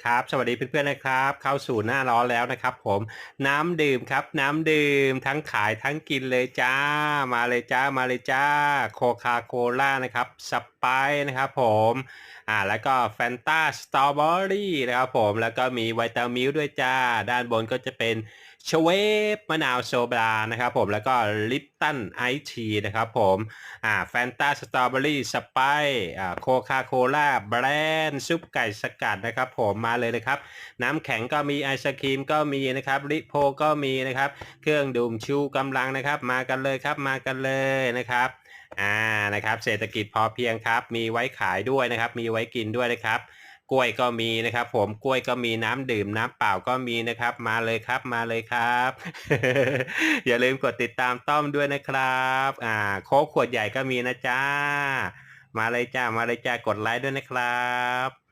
ครับสวัสดีเพื่อนๆนะครับ เข้าสู่หน้าร้อนแล้วนะครับผมน้ำดื่มครับน้ำดื่มทั้งขายทั้งกินเลยจ้า มาเลยจ้ามาเลยจ้าโคคาโคล่านะครับสไปร์นะครับผมอ่าแล้วก็แฟนตาสตรอเบอรี่นะครับผมแล้วก็มีไวตามิลด้วยจ้า ด้านบนก็จะเป็นชเวฟมะนาวโซบรานะครับผมแล้วก็ลิปตันไอทีนะครับผมอ่าแฟนตาสตรอเบอรี่สไปอ่าโคคาโคล่าแบรนด์ซุปไก่สกัดนะครับผมมาเลยนะครับ น้ำแข็งก็มีไอศครีมก็มีนะครับริโพก็มีนะครับ เครื่องดื่มชูกำลังนะครับ มากันเลยครับมากันเลยนะครับอ่านะครับ เศรษฐกิจพอเพียงครับ มีไว้ขายด้วยนะครับ มีไว้กินด้วยนะครับกล้วยก็มีนะครับ ผมกล้วยก็มีน้ำดื่มน้ำเปล่าก็มีนะครับ มาเลยครับมาเลยครับ อย่าลืมกดติดตามต้อมด้วยนะครับอ่าโค้กขวดใหญ่ก็มีนะจ้ามาเลยจ้ามาเลยจ้ากดไลค์ด้วยนะครับ